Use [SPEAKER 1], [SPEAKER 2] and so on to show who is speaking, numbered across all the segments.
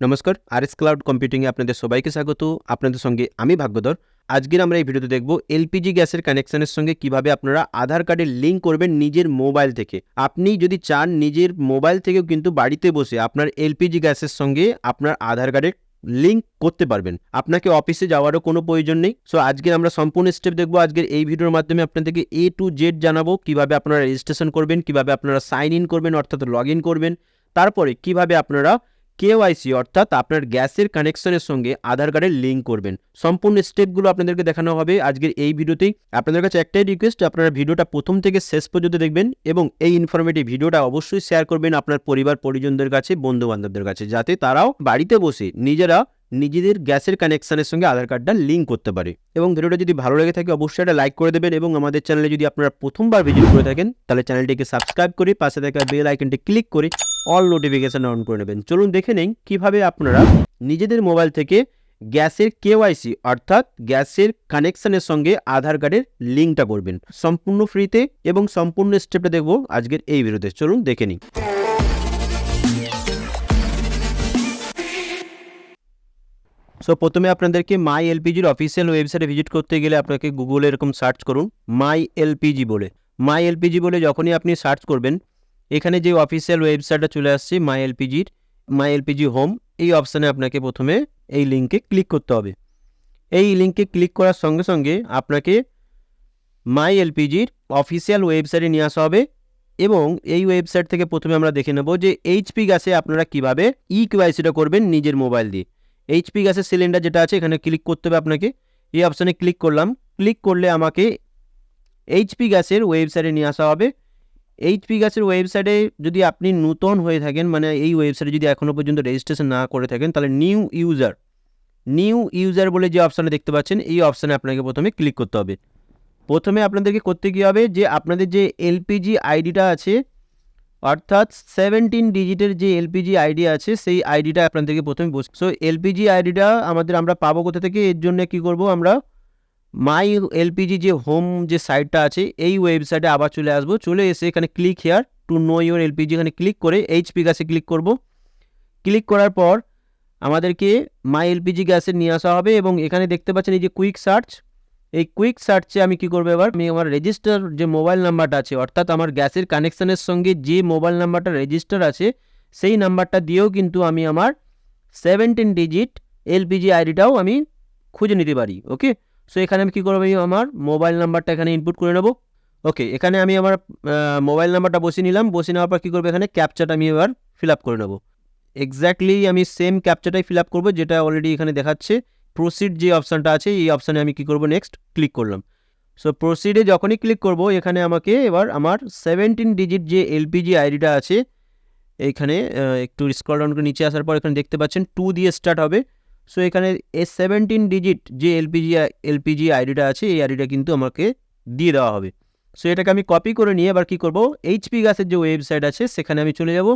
[SPEAKER 1] নমস্কার আর S cloud কম্পিউটিংয়ে আপনাদের সবাইকে স্বাগত। আপনাদের সঙ্গে আমি ভাগ্যধর আজকের আমরা এই ভিডিওতে দেখব এলপিজি গ্যাসের কানেকশনের সঙ্গে কীভাবে আপনারা আধার কার্ডের লিঙ্ক করবেন নিজের মোবাইল থেকে। আপনি যদি চান নিজের মোবাইল থেকেও কিন্তু বাড়িতে বসে আপনার এলপিজি গ্যাসের সঙ্গে আপনার আধার কার্ডের লিঙ্ক করতে পারবেন। আপনাকে অফিসে যাওয়ারও কোনো প্রয়োজন নেই। সো আজকে আমরা সম্পূর্ণ স্টেপ দেখব। আজকের এই ভিডিওর মাধ্যমে আপনাদেরকে এ টু জেড জানাব, কীভাবে আপনারা রেজিস্ট্রেশন করবেন, কীভাবে আপনারা সাইন ইন করবেন, অর্থাৎ লগ করবেন, তারপরে কীভাবে আপনারা কেওয়াইসি অর্থাৎ আপনার গ্যাসের কানেকশনের সঙ্গে আধার কার্ডের লিঙ্ক করবেন। সম্পূর্ণ স্টেপগুলো আপনাদেরকে দেখানো হবে আজকের এই ভিডিওতেই। আপনাদের কাছে একটাই রিকোয়েস্ট, আপনারা ভিডিওটা প্রথম থেকে শেষ পর্যন্ত দেখবেন এবং এই ইনফরমেটিভ ভিডিওটা অবশ্যই শেয়ার করবেন আপনার পরিবার, পরিজনদের কাছে বন্ধু বান্ধবদের কাছে, যাতে তারাও বাড়িতে বসে নিজেরা নিজেদের গ্যাসের কানেকশানের সঙ্গে আধার কার্ডটা লিঙ্ক করতে পারে। এবং ভিডিওটা যদি ভালো লেগে থাকে, অবশ্যই একটা লাইক করে দেবেন এবং আমাদের চ্যানেলে যদি আপনারা প্রথমবার ভিজিট করে থাকেন, তাহলে চ্যানেলটিকে সাবস্ক্রাইব করে পাশে থাকা বেল আইকনটি ক্লিক করে অল নোটিফিকেশান অন করে নেবেন। চলুন দেখে নেই কীভাবে আপনারা নিজেদের মোবাইল থেকে গ্যাসের কেওয়াইসি অর্থাৎ গ্যাসের কানেকশানের সঙ্গে আধার কার্ডের লিঙ্কটা করবেন। সম্পূর্ণ ফ্রিতে এবং সম্পূর্ণ স্টেপটা দেখব আজকের এই ভিডিওতে চলুন দেখে নিই। সো প্রথমে আপনাদেরকে মাই এলপিজির অফিসিয়াল ওয়েবসাইটে ভিজিট করতে গেলে আপনাকে গুগলে এরকম সার্চ করুন মাই এলপিজি বলে। মাই এলপিজি বলে যখনই আপনি সার্চ করবেন, এখানে যে অফিসিয়াল ওয়েবসাইটটা চলে আসছে মাই এলপিজির মাই এলপিজি হোম এই অপশানে আপনাকে প্রথমে এই লিঙ্কে ক্লিক করতে হবে। এই লিঙ্কে ক্লিক করার সঙ্গে সঙ্গে আপনাকে মাই এলপিজির অফিসিয়াল ওয়েবসাইটে নিয়ে আসা হবে এবং এই ওয়েবসাইট থেকে প্রথমে আমরা দেখে নেব যে এইচপি গ্যাসে আপনারা কীভাবে ই কেওয়াইসিটা করবেন নিজের মোবাইল দিয়ে। এইচপি গ্যাসের সিলিন্ডার যেটা আছে, এখানে ক্লিক করতে হবে আপনাকে। এই অপশানে ক্লিক করলাম। ক্লিক করলে আমাকে এইচপি গ্যাসের ওয়েবসাইটে নিয়ে আসা হবে। এইচপি গ্যাসের ওয়েবসাইটে যদি আপনি নূতন হয়ে থাকেন মানে এই ওয়েবসাইটে যদি এখনও পর্যন্ত রেজিস্ট্রেশন না করে থাকেন, তাহলে নিউ ইউজার নিউ ইউজার বলে যে অপশানে দেখতে পাচ্ছেন, এই অপশানে আপনাকে প্রথমে ক্লিক করতে হবে। প্রথমে আপনাদেরকে করতে কী হবে যে আপনাদের যে এলপিজি আইডিটা আছে অর্থাৎ সেভেন্টিন ডিজিটের যে এলপিজি আইডি আছে, সেই আইডিটা আপনাদেরকে প্রথমে বস সো এলপিজি আইডিটা আমাদের আমরা পাবো কোথা থেকে? এর জন্য কি করব আমরা? মাই এলপিজি যে হোম যে সাইটটা আছে, এই ওয়েবসাইটে আবার চলে আসব। চলে এসে এখানে click here to know your LPG এখানে ক্লিক করে এইচপি গ্যাসে ক্লিক করব। ক্লিক করার পর আমাদেরকে মাই এলপিজি গ্যাসে নিয়ে আসা হবে এবং এখানে দেখতে পাচ্ছেন এই যে কুইক সার্চ এই কুইক সার্চে আমি কি করব এবার? আমি আমার রেজিস্টার যে মোবাইল নাম্বারটা আছে, অর্থাৎ আমার গ্যাসের কানেকশানের সঙ্গে যে মোবাইল নাম্বারটা রেজিস্টার আছে, সেই নাম্বারটা দিয়েও কিন্তু আমি আমার সেভেন্টিন ডিজিট এলপিজি আইডিটাও আমি খুঁজে নিতে পারি ওকে সো এখানে আমি কী করব? আমি আমার মোবাইল নাম্বারটা এখানে ইনপুট করে নেব ওকে এখানে আমি আমার মোবাইল নাম্বারটা বসিয়ে নিলাম, বসিয়ে নেওয়ার পর কী করব? এখানে ক্যাপচাটা আমি এবার ফিল আপ করে নেব। এক্স্যাক্টলি আমি সেম ক্যাপচাটাই ফিল আপ করব, যেটা অলরেডি এখানে দেখাচ্ছে। প্রসিড যে অপশানটা আছে, এই অপশানে আমি কী করব নেক্সট ক্লিক করলাম। সো প্রসিডে যখনই ক্লিক করব, এখানে আমাকে এবার আমার সেভেন্টিন ডিজিট যে এলপিজি আইডিটা আছে এইখানে একটু স্ক্রল ডাউন করে নিচে আসার পর এখানে দেখতে পাচ্ছেন টু দিয়ে স্টার্ট হবে। সো এখানে এ সেভেন্টিন ডিজিট যে এলপিজি এলপিজি আইডিটা আছে, এই আইডিটা কিন্তু আমাকে দিয়ে দেওয়া হবে। সো এটাকে আমি কপি করে নিয়ে এবার কী করব? এইচপি গ্যাসের যে ওয়েবসাইট আছে, সেখানে আমি চলে যাব।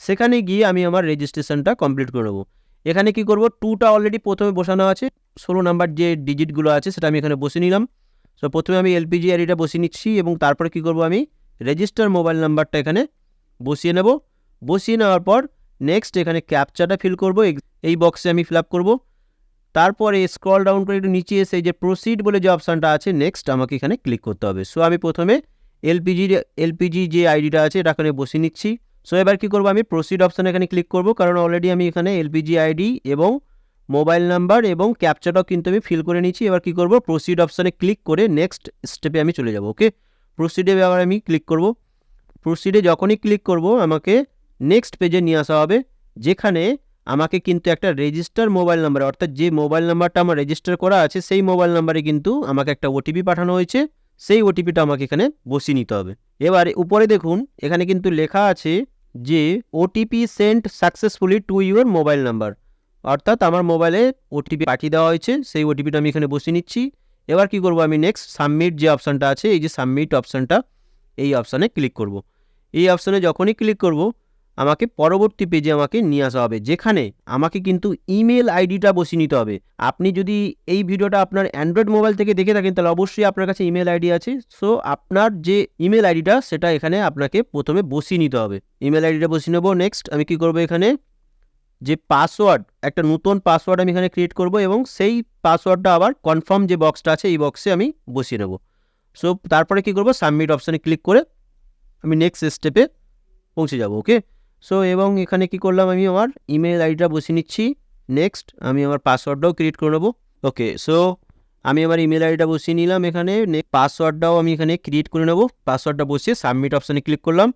[SPEAKER 1] সেখানে গিয়ে আমি আমার রেজিস্ট্রেশনটা কমপ্লিট করে নেব। এখানে কি করব? টুটা অলরেডি প্রথমে বসানো আছে। ষোলো নাম্বার যে ডিজিটগুলো আছে, সেটা আমি এখানে বসে নিলাম। সো প্রথমে আমি এলপিজি আইডিটা বসিয়ে নিচ্ছি এবং তারপরে কি করব আমি? রেজিস্টার মোবাইল নাম্বারটা এখানে বসিয়ে নেব। বসিয়ে নেওয়ার পর নেক্সট এখানে ক্যাপচাটা ফিল করব। এই বক্সে আমি ফিল আপ করব। তারপরে স্ক্রল ডাউন করে একটু নিচে এসে যে প্রসিড বলে যে অপশানটা আছে নেক্সট আমাকে এখানে ক্লিক করতে হবে। সো আমি প্রথমে এলপিজির এলপিজি যে আইডিটা আছে এটা এখানে বসিয়ে নিচ্ছি। সো এবার কী করব আমি? প্রসিড অপশানে এখানে ক্লিক করব, কারণ অলরেডি আমি এখানে এলপিজি আইডি এবং মোবাইল নাম্বার এবং ক্যাপচাটাও কিন্তু আমি ফিল করে নিচ্ছি এবার কী করব? প্রসিড অপশানে ক্লিক করে নেক্সট স্টেপে আমি চলে যাব ওকে প্রসিডে এবার আমি ক্লিক করব। প্রসিডে যখনই ক্লিক করব, আমাকে নেক্সট পেজে নিয়ে আসা হবে, যেখানে আমাকে কিন্তু একটা রেজিস্টার মোবাইল নাম্বার অর্থাৎ যে মোবাইল নাম্বারটা আমার রেজিস্টার করা আছে, সেই মোবাইল নাম্বারে কিন্তু আমাকে একটা ওটিপি পাঠানো হয়েছে। সেই ওটিপিটা আমাকে এখানে বসিয়ে নিতে হবে। এবার উপরে দেখুন, এখানে কিন্তু লেখা আছে যে OTP sent successfully to your mobile number অর্থাৎ আমার মোবাইলে ওটিপি পাঠিয়ে দেওয়া হয়েছে, সেই ওটিপিটা আমি এখানে বসিয়ে নিচ্ছি। এবার কি করব আমি নেক্সট সাবমিট যে অপশানটা আছে, এই যে সাবমিট অপশানটা এই অপশানে ক্লিক করব। এই অপশানে যখনই ক্লিক করব আমাকে পরবর্তী পেজে আমাকে নিয়ে আসা হবে। যেখানে আমাকে কিন্তু ইমেল আইডিটা বসিয়ে নিতে হবে। আপনি যদি এই ভিডিওটা আপনার অ্যান্ড্রয়েড মোবাইল থেকে দেখে থাকেন, তাহলে অবশ্যই আপনার কাছে ইমেল আইডি আছে। সো আপনার যে ইমেল আইডিটা সেটা এখানে আপনাকে প্রথমে বসিয়ে নিতে হবে। ইমেল আইডিটা বসিয়ে নেব। নেক্সট আমি কি করব এখানে? যে পাসওয়ার্ড একটা নতুন পাসওয়ার্ড আমি এখানে ক্রিয়েট করব এবং সেই পাসওয়ার্ডটা আবার কনফার্ম যে বক্সটা আছে, এই বক্সে আমি বসিয়ে নেব। সো তারপরে কি করব? সাবমিট অপশানে ক্লিক করে আমি নেক্সট স্টেপে পৌঁছে যাব ওকে সো এবং এখানে কি করলাম আমি আমার ইমেল আইডিটা বসিয়ে নিচ্ছি। নেক্সট আমি আমার পাসওয়ার্ডটাও ক্রিয়েট করে নেব। ওকে সো আমি আমার ইমেল আইডিটা বসিয়ে নিলাম এখানে। পাসওয়ার্ডটাও আমি এখানে ক্রিয়েট করে নেব। পাসওয়ার্ডটা বসিয়ে সাবমিট অপশানে ক্লিক করলাম।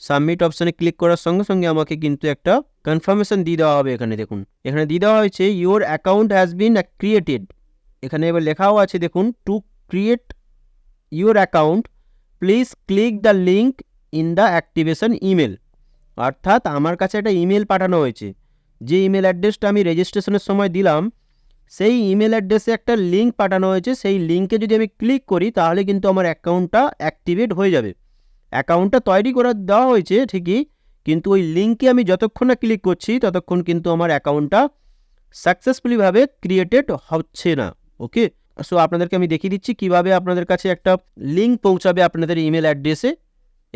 [SPEAKER 1] সাবমিট অপশানে ক্লিক করার সঙ্গে সঙ্গে আমাকে কিন্তু একটা কনফার্মেশন দিয়ে দেওয়া হবে এখানে, দেখুন। এখানে দিয়ে দেওয়া হয়েছে your account has been created এখানে এবার লেখাও আছে, দেখুন to create your account please click the link in the activation email অর্থাৎ আমার কাছে একটা ইমেল পাঠানো হয়েছে। যে ইমেল অ্যাড্রেসটা আমি রেজিস্ট্রেশনের সময় দিলাম, সেই ইমেল অ্যাড্রেসে একটা লিঙ্ক পাঠানো হয়েছে। সেই লিঙ্কে যদি আমি ক্লিক করি, তাহলে কিন্তু আমার অ্যাকাউন্টটা অ্যাক্টিভেট হয়ে যাবে। অ্যাকাউন্টটা তৈরি করে দেওয়া হয়েছে ঠিকই, কিন্তু ওই লিঙ্কে আমি যতক্ষণ না ক্লিক করছি, ততক্ষণ কিন্তু আমার অ্যাকাউন্টটা সাকসেসফুলিভাবে ক্রিয়েটেড হচ্ছে না। ওকে? সো আপনাদেরকে আমি দেখিয়ে দিচ্ছি কীভাবে আপনাদের কাছে একটা লিঙ্ক পৌঁছাবে আপনাদের ইমেল অ্যাড্রেসে।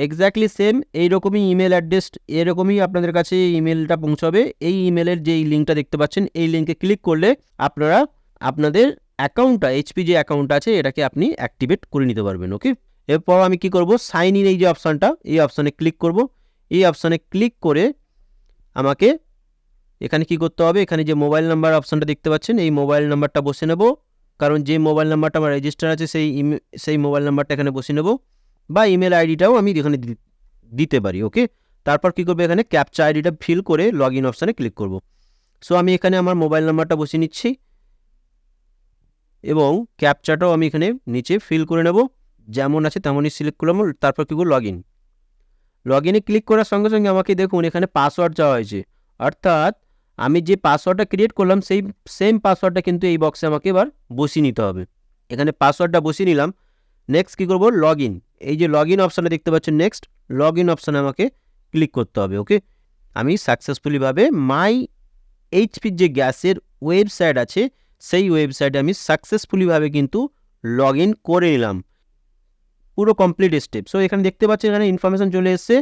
[SPEAKER 1] এক্স্যাক্টলি সেম এইরকমই ইমেল অ্যাড্রেস এরকমই আপনাদের কাছে ইমেলটা পৌঁছাবে। এই ইমেলের যে লিঙ্কটা দেখতে পাচ্ছেন, এই লিঙ্কে ক্লিক করলে আপনারা, আপনাদের অ্যাকাউন্টটা এইচপি যে অ্যাকাউন্ট আছে, এটাকে আপনি অ্যাক্টিভেট করে নিতে পারবেন ওকে এরপর আমি কি করব? সাইন ইন এই যে অপশানটা এই অপশানে ক্লিক করব। এই অপশানে ক্লিক করে আমাকে এখানে কি করতে হবে? এখানে যে মোবাইল নাম্বার অপশানটা দেখতে পাচ্ছেন, এই মোবাইল নাম্বারটা বসে নেব। কারণ যে মোবাইল নাম্বারটা আমার রেজিস্টার আছে, সেই সেই মোবাইল নাম্বারটা এখানে বসে নেব। বা ইমেল আইডিটাও আমি এখানে দিতে পারি ওকে তারপর কি করব এখানে ক্যাপচা আইডিটা ফিল করে লগ ইন অপশানে ক্লিক করব। সো আমি এখানে আমার মোবাইল নাম্বারটা বসিয়ে নিচ্ছি এবং ক্যাপচাটাও আমি এখানে নিচে ফিল করে নেব। যেমন আছে তেমনই সিলেক্ট করলাম, তারপর কি করব? লগ ইন লগ ইনে ক্লিক করার সঙ্গে সঙ্গে আমাকে দেখুন, এখানে পাসওয়ার্ড চাওয়া হয়েছে। অর্থাৎ আমি যে পাসওয়ার্ডটা ক্রিয়েট করলাম, সেই সেম পাসওয়ার্ডটা কিন্তু এই বক্সে আমাকে এবার বসিয়ে নিতে হবে। এখানে পাসওয়ার্ডটা বসিয়ে নিলাম। নেক্সট কী করব? লগ ইন এই যে লগ ইন অপশানে দেখতে পাচ্ছেন নেক্সট লগ ইন অপশানে আমাকে ক্লিক করতে হবে ওকে আমি সাকসেসফুলিভাবে মাই এইচপির যে গ্যাসের ওয়েবসাইট আছে, সেই ওয়েবসাইটে আমি সাকসেসফুলিভাবে কিন্তু লগ ইন করে নিলাম। পুরো কমপ্লিট স্টেপ সো এখানে দেখতে পাচ্ছেন এখানে ইনফরমেশান চলে এসছে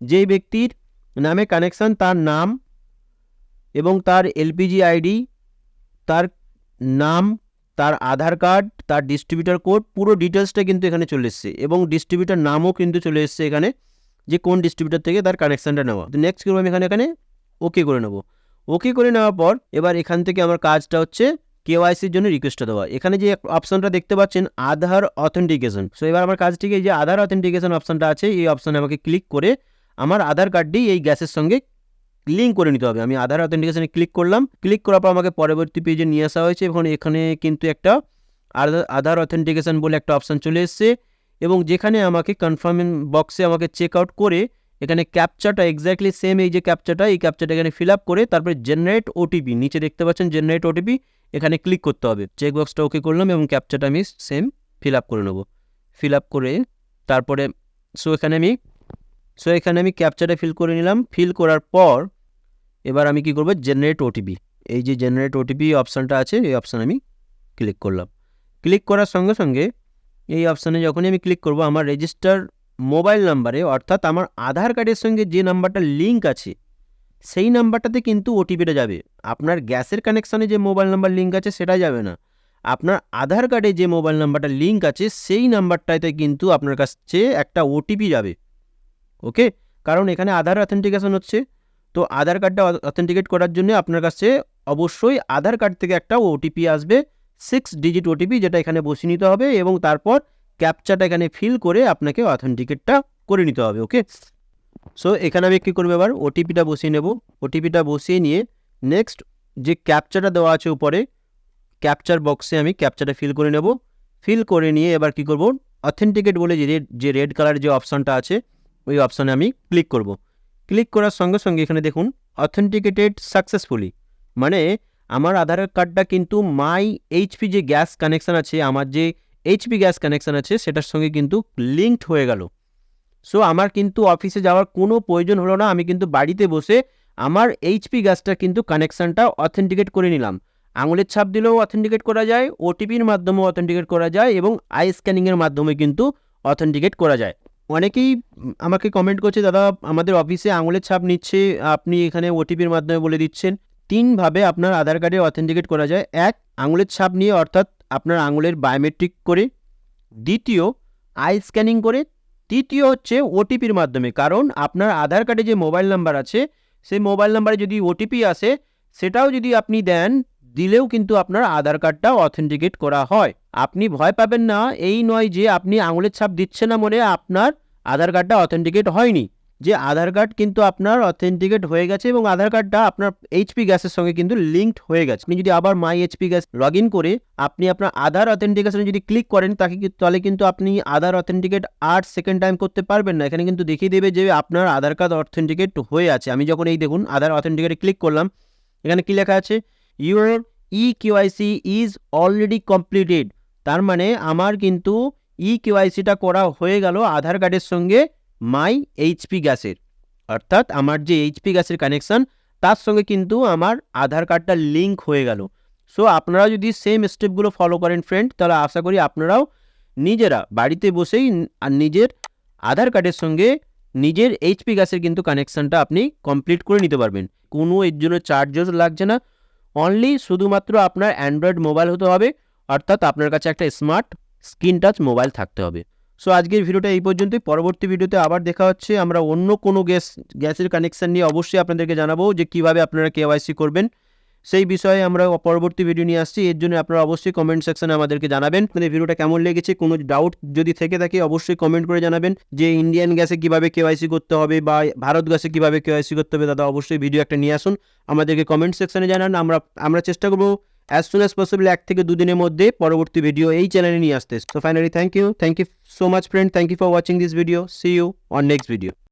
[SPEAKER 1] যেই ব্যক্তির নামে কানেকশান তার নাম এবং তার এলপিজি আইডি তার নাম তার আধার কার্ড, তার ডিস্ট্রিবিউটার কোড পুরো ডিটেলসটা কিন্তু এখানে চলে এসছে এবং ডিস্ট্রিবিউটার নামও কিন্তু চলে এসছে এখানে যে কোন ডিস্ট্রিবিউটার থেকে তার কানেকশানটা নেওয়া। তো নেক্সট করব আমি এখানে? এখানে ওকে করে নেব। ওকে করে নেওয়ার পর এবার এখান থেকে আমার কাজটা হচ্ছে কেওয়াইসির জন্য রিকোয়েস্টটা দেওয়া। এখানে যে অপশনটা দেখতে পাচ্ছেন, আধার অথেন্টিকেশন সো এবার আমার কাজটিকে এই যে আধার অথেন্টিকেশন অপশনটা আছে, এই অপশনে আমাকে ক্লিক করে আমার আধার কার্ডটি এই গ্যাসের সঙ্গে লিঙ্ক করে নিতে হবে। আমি আধার অথেন্টিকেশনে ক্লিক করলাম। ক্লিক করার পর আমাকে পরবর্তী পেজে নিয়ে আসা হয়েছে এবং এখানে কিন্তু একটা আধার আধার অথেন্টিকেশন বলে একটা অপশান চলে এসছে এবং যেখানে আমাকে কনফার্ম বক্সে আমাকে চেক আউট করে এখানে ক্যাপচাটা এক্স্যাক্টলি সেম এই যে ক্যাপচাটা এই ক্যাপচাটা এখানে ফিল আপ করে তারপরে জেনারেট ওটিপি নিচে দেখতে পাচ্ছেন জেনারেট ওটিপি এখানে ক্লিক করতে হবে। চেক বক্সটা ওকে করলাম এবং ক্যাপচাটা আমি সেম ফিল আপ করে নেব। ফিল আপ করে তারপরে সো এখানে আমি সো এখানে আমি ক্যাপচাটা ফিল করে নিলাম। ফিল করার পর এবার আমি কি করব? জেনারেট ওটিপি এই যে জেনারেট ওটিপি অপশানটা আছে, এই অপশান আমি ক্লিক করলাম। ক্লিক করার সঙ্গে সঙ্গে এই অপশানে যখনই আমি ক্লিক করব, আমার রেজিস্টার মোবাইল নাম্বারে অর্থাৎ আমার আধার কার্ডের সঙ্গে যে নাম্বারটা লিঙ্ক আছে, সেই নাম্বারটাতে কিন্তু ওটিপিটা যাবে। আপনার গ্যাসের কানেকশানে যে মোবাইল নাম্বার লিঙ্ক আছে, সেটা যাবে না। আপনার আধার কার্ডে যে মোবাইল নাম্বারটা লিঙ্ক আছে, সেই নাম্বারটাতে কিন্তু আপনার কাছে একটা ওটিপি যাবে। ওকে কারণ এখানে আধার অথেন্টিকেশন হচ্ছে। তো আধার কার্ডটা অথেন্টিকেট করার জন্য আপনার কাছে অবশ্যই আধার কার্ড থেকে একটা ওটিপি আসবে সিক্স ডিজিট ওটিপি যেটা এখানে বসিয়ে নিতে হবে এবং তারপর ক্যাপচাটা এখানে ফিল করে আপনাকে অথেন্টিকেটটা করে নিতে হবে ওকে সো এখানে আমি কী করব এবার? ওটিপিটা বসিয়ে নেব। ওটিপিটা বসিয়ে নিয়ে নেক্সট যে ক্যাপচাটা দেওয়া আছে উপরে ক্যাপচার বক্সে আমি ক্যাপচাটা ফিল করে নেব। ফিল করে নিয়ে এবার কি করব? অথেন্টিকেট বলে যে রেড যে রেড কালার যে অপশানটা আছে, ওই অপশানে আমি ক্লিক করব। ক্লিক করার সঙ্গে সঙ্গে এখানে দেখুন অথেন্টিকেটেড সাকসেসফুলি মানে আমার আধার কার্ডটা কিন্তু মাই এইচপি যে গ্যাস কানেকশান আছে, আমার যে এইচপি গ্যাস কানেকশান আছে, সেটার সঙ্গে কিন্তু লিঙ্কড হয়ে গেল। সো আমার কিন্তু অফিসে যাওয়ার কোনো প্রয়োজন হলো না, আমি কিন্তু বাড়িতে বসে আমার এইচপি গ্যাসটা কিন্তু কানেকশানটা অথেন্টিকেট করে নিলাম। আঙুলের ছাপ দিলেও অথেন্টিকেট করা যায় ওটিপির মাধ্যমেও অথেন্টিকেট করা যায় এবং আই স্ক্যানিংয়ের মাধ্যমে কিন্তু অথেন্টিকেট করা যায়। অনেকেই আমাকে কমেন্ট করছে, দাদা, আমাদের অফিসে আঙুলের ছাপ নিচ্ছে, আপনি এখানে ওটিপির মাধ্যমে বলে দিচ্ছেন। তিনভাবে আপনার আধার কার্ডে অথেন্টিকেট করা যায়। এক, আঙুলের ছাপ নিয়ে অর্থাৎ আপনার আঙুলের বায়োমেট্রিক করে। দ্বিতীয় আই স্ক্যানিং করে। তৃতীয় হচ্ছে ওটিপির মাধ্যমে, কারণ আপনার আধার কার্ডে যে মোবাইল নাম্বার আছে, সেই মোবাইল নাম্বারে যদি ওটিপি আসে, সেটাও যদি আপনি দেন দিলেও কিন্তু আপনার আধার কার্ডটা অথেন্টিকেট করা হয়। আপনি ভয় পাবেন না, এই নয় যে আপনি আঙুলের ছাপ দিচ্ছে না মনে আপনার আধার কার্ডটা অথেন্টিকেট হয়নি। যে আধার কার্ড কিন্তু আপনার অথেন্টিকেট হয়ে গেছে এবং আধার কার্ডটা আপনার এইচপি গ্যাসের সঙ্গে কিন্তু লিঙ্কড হয়ে গেছে। আপনি যদি আবার মাই এইচপি গ্যাস লগ করে আপনি আপনার আধার অথেন্টিকেশনে যদি ক্লিক করেন, তাকে তাহলে কিন্তু আপনি আধার অথেন্টিকেট আর সেকেন্ড টাইম করতে পারবেন না। এখানে কিন্তু দেখিয়ে দেবে যে আপনার আধার কার্ড অথেন্টিকেট হয়ে আছে। আমি যখন এই দেখুন, আধার অথেন্টিকেটে ক্লিক করলাম, এখানে কী লেখা আছে? Your e KYC is already completed তার মানে আমার কিন্তু ই কেওয়াইসিটা করা হয়ে গেল আধার কার্ডের সঙ্গে মাই এইচপি গ্যাসের। অর্থাৎ আমার যে এইচপি গ্যাসের কানেকশান তার সঙ্গে কিন্তু আমার আধার কার্ডটা লিঙ্ক হয়ে গেল। সো আপনারা যদি সেম স্টেপগুলো ফলো করেন ফ্রেন্ড তাহলে আশা করি আপনারাও নিজেরা বাড়িতে বসেই আর নিজের আধার কার্ডের সঙ্গে নিজের এইচপি গ্যাসের কিন্তু কানেকশানটা আপনি কমপ্লিট করে নিতে পারবেন। কোনো এর জন্য চার্জেস লাগছে না। অনলি শুধুমাত্র আপনার অ্যান্ড্রয়েড মোবাইল হতে হবে, অর্থাৎ আপনার কাছে একটা স্মার্ট স্ক্রিন টাচ মোবাইল থাকতে হবে। সো আজকের ভিডিওটা এই পর্যন্তই। পরবর্তী ভিডিওতে আবার দেখা হচ্ছে। আমরা অন্য কোনো গ্যাস গ্যাসের কানেকশান নিয়ে অবশ্যই আপনাদেরকে জানাব যে কীভাবে আপনারা কেওয়াইসি করবেন। সেই বিষয়ে আমরা পরবর্তী ভিডিও নিয়ে আসছি। এর জন্য আপনারা অবশ্যই কমেন্ট সেকশনে আমাদেরকে জানাবেন। আপনাদের ভিডিওটা কেমন লেগেছে, কোনো ডাউট যদি থেকে থাকে অবশ্যই কমেন্ট করে জানাবেন। যে ইন্ডিয়ান গ্যাসে কীভাবে কেওয়াইসি করতে হবে বা ভারত গ্যাসে কীভাবে কেওয়াইসি করতে হবে, দাদা অবশ্যই ভিডিও একটা নিয়ে আসুন। আমাদেরকে কমেন্ট সেকশনে জানান। আমরা আমরা চেষ্টা করব অ্যাজ সুন অ্যাজ পসিবল এক থেকে দুদিনের মধ্যে পরবর্তী ভিডিও এই চ্যানেলে নিয়ে আসতে। So finally thank you thank you so much friend thank you for watching this video see you on next video